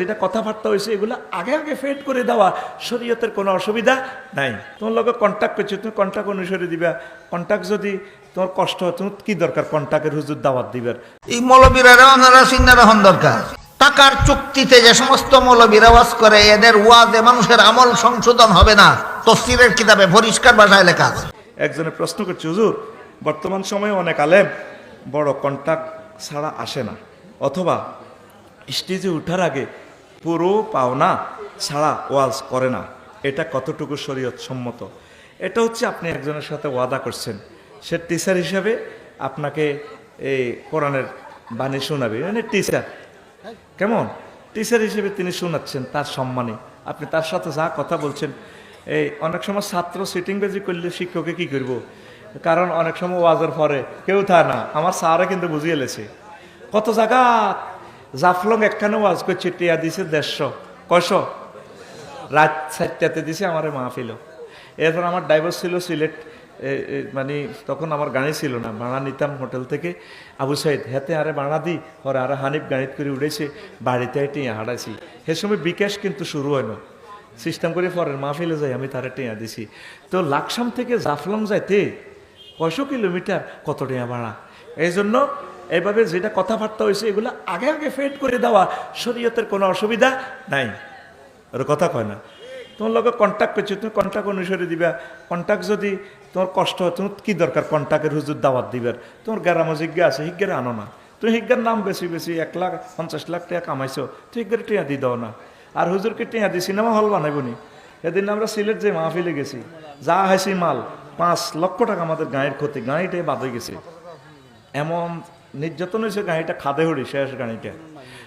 যেটা কথাবার্তা হয়েছে এগুলো আগে আগে ফেড করে দেওয়া শরীয়তের কোনো অসুবিধা নাই। তোমার লগে কন্ট্যাক্ট করছ তুমি কন্ট্যাক্ট অনুসারে দিবা। কন্ট্যাক্ট যদি তোমার কষ্ট হয় তুমি কি দরকার কন্ট্যাক্টের হুজুর দাওয়াত দিবার? এই মৌলবীরা ওনারা রাখুন দরকার। টাকার চুক্তিতে যে সমস্ত মৌলবীরা ওয়াজ করে এদের ওয়াজে মানুষের আমল সংশোধন হবে না। তফসিরের কিতাবে পরিষ্কার ভাষায় লেখা আছে। একজনে প্রশ্ন করছে হুজুর বর্তমান সময়ে অনেক আলেম বড় কন্ট্যাক্ট ছাড়া আসে না। অথবা স্টেজে ওঠার আগে পুরো পাওনা ছাড়া ওয়াজ করে না। এটা কতটুকু শরীয়ত সম্মত? এটা হচ্ছে আপনি একজনের সাথে ওয়াদা করছেন। সে টিচার হিসাবে আপনাকে এই কোরআনের বাণী শোনাবে। মানে টিচার কেমন? টিচার হিসেবে তিনি শোনাচ্ছেন তার সম্মানে। আপনি তার সাথে যা কথা বলছেন, এই অনেক সময় ছাত্র সিটিং বেজি করলে শিক্ষকে কি করব? কারণ অনেক সময় ওয়াজের পরে কেউ থা না। আমার স্যারে কিন্তু বুঝিয়ে লেছে। কত জায়গা জাফলং একখানে ওয়াজ করছে, টিয়া দিছে দেড়শো। কয়শো? রাত চারটাতে দিছে, আমার মাহফিল। এরপর আমার ড্রাইভার ছিল সিলেট মানে তখন আমার গাড়ি ছিল না, ভাড়া নিতাম হোটেল থেকে। আবু সাইদ, হেতে আরে ভাড়া দি ওরা আরে হানিফ গাড়িত করে উঠেছে বাড়িতে টিয়া হারাইছি সে সময় বিকাশ কিন্তু শুরু হয় না। সিস্টেম করে পরের মাহফিলে যাই, আমি তারে টিয়া দিছি। তো লাকসাম থেকে জাফলং যাইতে কয়শো কিলোমিটার কত টিয়া ভাড়া? এই জন্য এইভাবে যেটা কথাবার্তা হয়েছে, এগুলো আগে আগে ফেড করে দেওয়া শরীয়তের কোনো অসুবিধা নাই। ওর কথা কয় না। তোমার লগে কন্ট্যাক্ট করছ, তুমি কন্ট্যাক্ট অনুসারে দিবা। কন্ট্যাক্ট যদি তোমার কষ্ট হয় তুমি কি দরকার কন্ট্যাক্টের হুজুর দাওয়াত দিবার? তোমার গ্যারামো জিজ্ঞা আছে, হিজ্ঞারে আনো না। তুমি হিজ্ঞার নাম বেশি বেশি, এক লাখ, পঞ্চাশ লাখ টাকা কামাইছো তুই হিজ্ঞারে টিয়া দি দাও না। আর হুজুরকে টিয়া দি সিনেমা হল বানাইবনি। এদিন আমরা সিলেট যে মাহফিলে গেছি, যা হাসি মাল, পাঁচ লক্ষ টাকা আমাদের গাঁয়ের ক্ষতি, গাঁয়েটাই বাদ হয়ে গেছে। এমন নির্যাতন হয়েছে গাড়িটা খাদে হরি, শেষ গাড়িটা।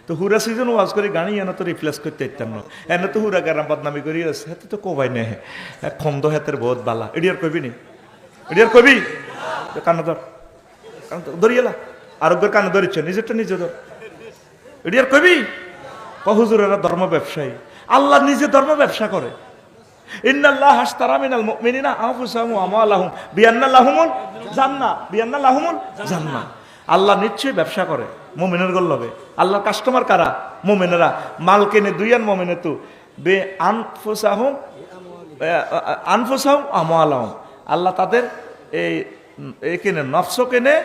তো হুরা সিজন ওয়াজ করে, গাড়ি এনে তো রিপ্লেস করতে ইত্যান্ন এনে তো হুরা গারাম বদনামি করি আছে হাতে তো কোবাই নে খন্দ হাতের বহুত বালা। এডিয়ার কবি নি? এডিয়ার কবি কান্ন ধর। কান ধরিয়েলা আরোগ্যের কানে ধরিচ্ছ, নিজেরটা নিজে ধর। এডিয়ার কবি কহুজুরেরা ধর্ম ব্যবসায়ী। আল্লাহ নিজে ধর্ম ব্যবসা করে। ইন্নাল্লাহ হাসতারা মিনাল মুমিনিনা আনফুসাহুম ওয়া আমওয়ালাহুম। বিআন্না লাহুমুল জান্নাহ। বিআন্না আল্লাহ নিশ্চয়ই ব্যবসা করে, মুমিনের গল্লবে আল্লাহ কাস্টমার কারা? মুমিনেরা। মাল কেনে দুইয়ান মুমিনে তু। বে আনফুসাহুম আনফুসাহুম আমওয়ালাহুম। আল্লাহ তাদের এই কেনে নফস কেনে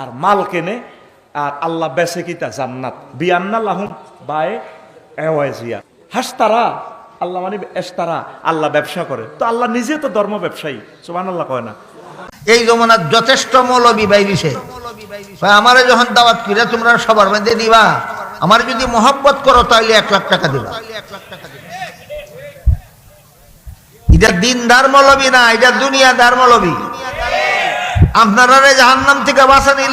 আর মাল কেনে। আর আল্লাহ বেসে কিতা জান্নাত। বিআন্না লাহুম বায়ে এওয়াজিয়া। হাসতারা, আল্লাহ মানে এস্তারা, আল্লাহ ব্যবসা করে। তো আল্লাহ নিজে তো ধর্ম ব্যবসায়ী। সোমান আল্লাহ কয় না। এই জমানার যথেষ্ট মৌলবী বাইরিছে। আমারে যখন দাওয়াত করে তোমরা সবার মধ্যে দিবা, আমার যদি মহব্বত করো তাহলে এক লাখ টাকা দিবা। এটা দিনদার মৌলবী না, এটা দুনিয়াদার মৌলবী। আপনারা থেকে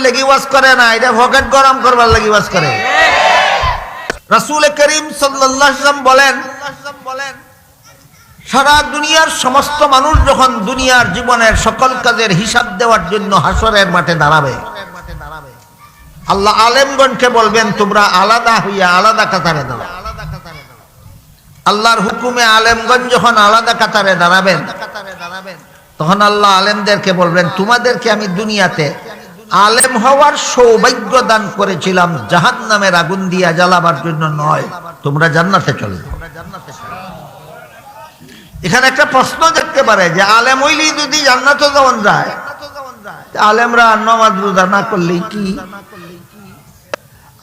লেগে করে না, এটা গরম করবার লাগি করে। রাসূল করিম ওয়াসাল্লাম বলেন বলেন, সারা দুনিয়ার সমস্ত মানুষ যখন দুনিয়ার জীবনের সকল কাজের হিসাব দেওয়ার জন্য হাসরের মাঠে দাঁড়াবে আল্লাহ আলেমগণকে বলবেন, তোমরা আলাদা হইয়া আলাদা কাতারে দাঁড়াও। আল্লাহর হুকুমে আলেমগঞ্জ যখন আলাদা কাতারে দাঁড়াবেন, তখন আল্লাহ আলেমদেরকে বলবেন, তোমাদেরকে আমি দুনিয়াতে আলেম হওয়ার সৌভাগ্য দান করেছিলাম জাহান নামের আগুন দিয়া জ্বালাবার জন্য নয়। তোমরা জান্নাতে চলে এখানে একটা প্রশ্ন দেখতে পারে যে, আলেম হইলেই যদি জান্নাতে যেমন যায় আলেমরা নমাজ রোজা না করলেই কি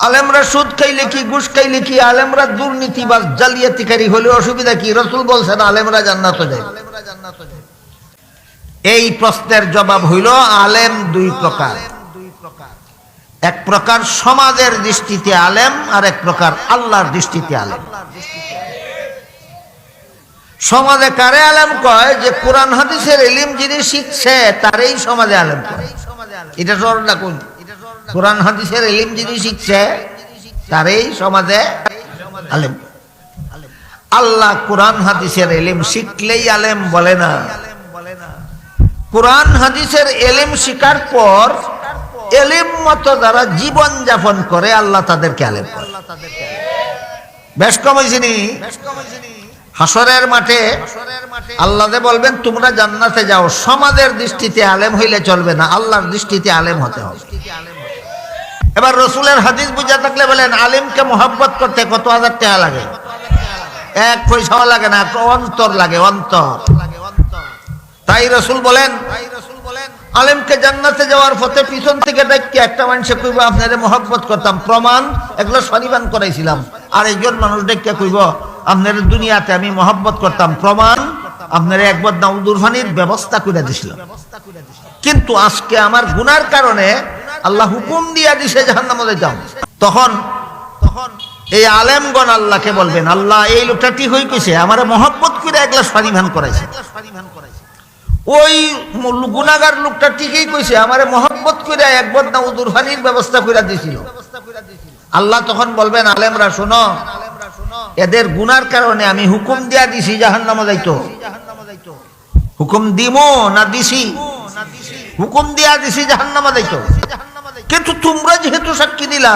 আলেমরা সুদ খাইলে কি, ঘুষ খাইলে কি? আলেমরা দুর্নীতি বা জালিয়াতিকারী হলে অসুবিধা কি? রসুল বলছেন, আলেমরা জান্নাতে যায়। এই প্রশ্নের জবাব হইল, আলেম দুই প্রকার। এক প্রকার সমাজের দৃষ্টিতে আলেম, আর এক প্রকার আল্লাহর দৃষ্টিতে আলেম। সমাজে কারে আলেম কয়? যে কোরআন, হাদিসের এলিম যিনি শিখছে, তারই সমাজে আলেম কয়। এটা স্মরণ রাখুন কোরআন হাদিসের এলিম যিনি শিখছে, তারই সমাজে আলেম। আল্লাহ কোরআন হাদিসের এলিম শিখলেই আলেম বলে না। কোরআন হাদিসের এলিম শিকার পর এলিম মতো যারা জীবন যাপন করে আল্লাহ তাদেরকে আলেম বেশ কম হয়েছিনি হাসরের মাঠে আল্লাহ বলবেন, তোমরা জান্নাতে যাও। সমাজের দৃষ্টিতে আলেম হইলে চলবে না, আল্লাহর দৃষ্টিতে আলেম হতে হবে। এবার রসুলের হাদিস বুঝা থাকলে বলেন, আলিমকে মোহাব্বত করতে কত হাজার টাকা লাগে? এক পয়সাও লাগে না অন্তর লাগে, অন্তর। তাই রসুল বলেন, আলেমকে জান্নাতে যাওয়ার পথে পিছন থেকে দেখতে একটা মানুষে কইব, আপনারে মোহাব্বত করতাম, প্রমাণ এগুলো শনিবান করাইছিলাম। আর একজন মানুষ দেখতে কইব, আপনার দুনিয়াতে আমি মোহাব্বত করতাম, প্রমাণ আপনার একবার দাউদুর ফানির ব্যবস্থা করে দিছিল কিন্তু আজকে আমার গুনার কারণে আল্লাহ হুকুম দিয়া দিছে জাহান্নামে যাইতাম তখন তখন এই আলেমগণ আল্লাহকে বলবেন, আল্লাহ, এই লোকটা ঠিক হয়ে কইছে, আমারে মহব্বত করে এক গ্লাস পানি করাইছে। ওই গুনাগার লোকটা ঠিকই কইছে, আমারে মহব্বত করে এক বদনা উদুর পানির ব্যবস্থা করে দিছিল। আল্লাহ তখন বলবেন, আলেমরা শোনো, এদের গুনার কারণে আমি হুকুম দিয়া দিছি জাহান্নামে যাইতো। হুকুম দিমো না দিছি? হুকুম দিয়া দিছি জাহান্নামে যাইতো। কিন্তু তোমরা যেহেতু সাক্ষী দিলা,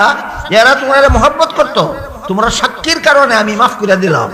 এরা তোমার মহব্বত করতো। তোমরা সাক্ষীর কারণে আমি মাফ করে দিলাম।